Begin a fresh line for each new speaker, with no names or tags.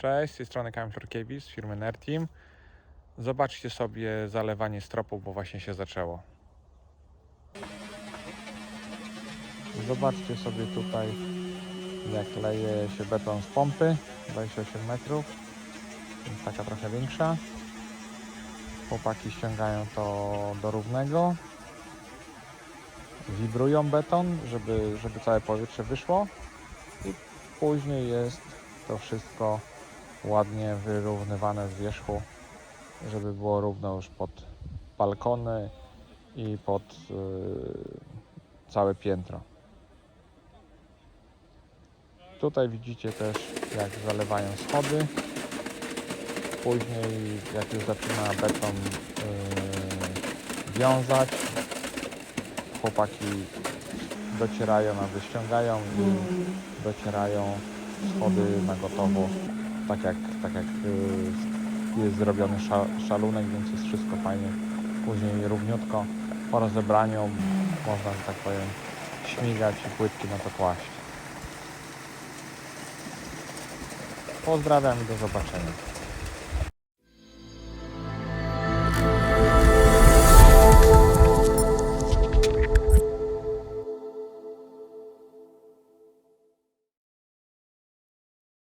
Cześć, z tej strony Kamil Florkiewicz z firmy Nerteam. Zobaczcie sobie zalewanie stropu, bo właśnie się zaczęło. Zobaczcie sobie tutaj, jak leje się beton z pompy, 28 metrów, więc taka trochę większa. Chłopaki ściągają to do równego, wibrują beton, żeby, żeby całe powietrze wyszło i później jest to wszystko ładnie wyrównywane z wierzchu, żeby było równo już pod balkony i pod yy, całe piętro. Tutaj widzicie też jak zalewają schody. Później jak już zaczyna beton yy, wiązać, chłopaki docierają, a wyściągają i docierają schody na gotowo, tak jak, tak jak y, jest zrobiony sza, szalunek, więc jest wszystko fajnie. Później równiutko po rozebraniu można, że tak powiem, śmigać i płytki na to kłaść. Pozdrawiam i do zobaczenia.